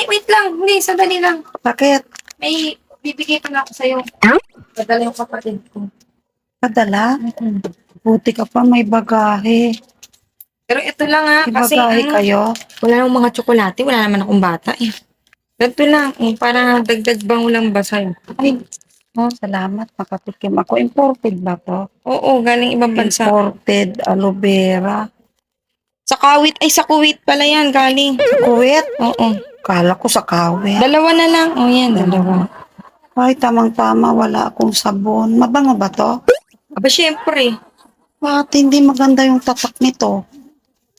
Ay, wait lang. Hindi, sandali lang. Bakit? May bibigay pa na ako sa'yo. Padala yung kapatid ko. Padala? Buti ka pa, may bagahe. Pero ito lang ha, May kasi bagahe ano, kayo. wala namang mga tsokolate, wala naman akong bata eh. Ito lang, eh, para dagdag bang ulang ba sa'yo? Ay, oh, salamat. Makatikim ako. Imported ba to? Oo, galing ibang bansa. Imported aloe vera. Sa Kuwait, ay sa Kuwait pala yan, galing. Kuwait? Oo. Kala ko sa kawit. Dalawa na lang. O yan, dalawa. Ay, tamang-tama. Wala akong sabon. Mabango ba to? Aba, syempre. Bakit hindi maganda yung tatak nito?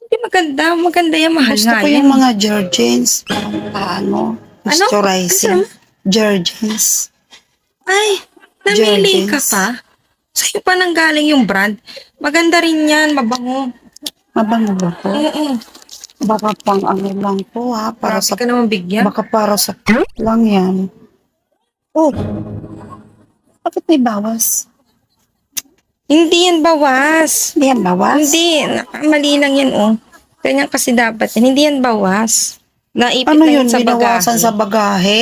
Hindi maganda, maganda yan, mahal Gusto nga ko yan. yung mga Jergens. Paano? Moisturizing. Jergens. Ay, namili ka Jergens. pa? Sa'yo pa nang galing yung brand. Maganda rin yan, mabango. Mabango ba to? Oo. Baka pang ano lang to ha. Para Para sa ka naman bigyan. Baka para sa lang yan. Oh. Bakit may bawas? Hindi yan bawas. Hindi yan bawas? Hindi, mali lang yan, oh. Ganyan kasi dapat yan. Hindi yan bawas. Naipit Ano lang yun? yan sa Binawasan bagahe. sa bagahe?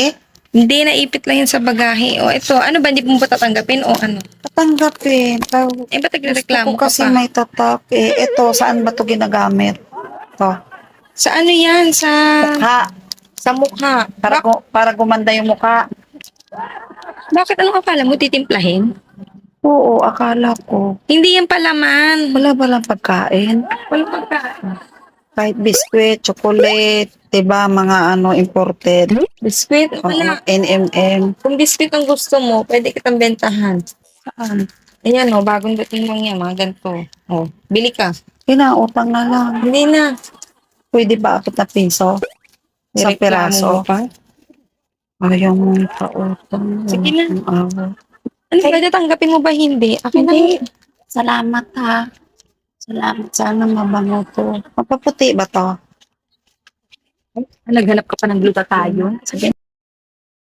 Hindi, naipit lang yan sa bagahe. O, ito, ano ba, hindi mo ba tatanggapin? O, ano? Tatanggapin. Pero Eh, ba't gusto nagreklamo ko ka kasi pa? may tatak. Eh, ito, saan ba to ginagamit? To. Sa ano yan? Sa, Ha? sa mukha. Para, gu- para gumanda yung mukha. Bakit anong akala mo titimplahin? Oo, akala ko. Hindi yan palaman. Wala ba lang pagkain? Walang pagkain. Kahit biskwit, chocolate, diba, mga ano, imported. Biscuit? Oo, Wala. NMM. Kung biscuit ang gusto mo, pwede kitang bentahan. Saan? Ayan o, bagong dating lang yan, mga ganito. O, bili ka. Kinautang na lang. Hindi na. Pwede ba apat na piso? Sa piraso? mo pa. Ayaw mong pautang. Sige na. Awa. Ano ba, tanggapin mo ba hindi? Akin Hindi. na. Salamat ha. Salamat. Sana mabango to. Mapaputi ba to? Naghanap ka pa ng glutathione? Sige.